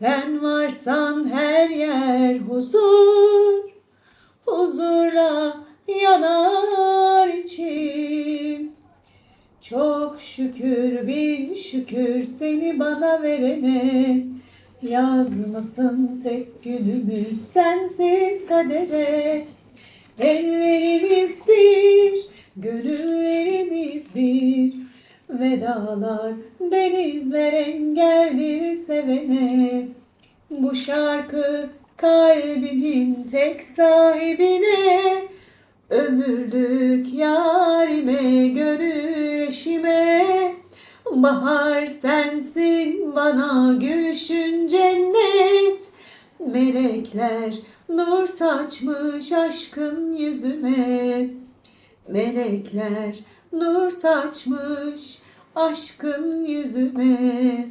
sen varsan her yer huzur huzurla yanar içim çok şükür bin şükür seni bana verene. Yazmasın tek günümüz sensiz kadere. Ellerimiz bir, bir Vedalar denizler engeldir sevene. Bu şarkı kalbimin tek sahibine Ömürlük yarime, gönül eşime. Bahar sensin bana gülüşün cennet Melekler nur saçmış aşkın yüzüme. Melekler nur saçmış aşkın yüzüme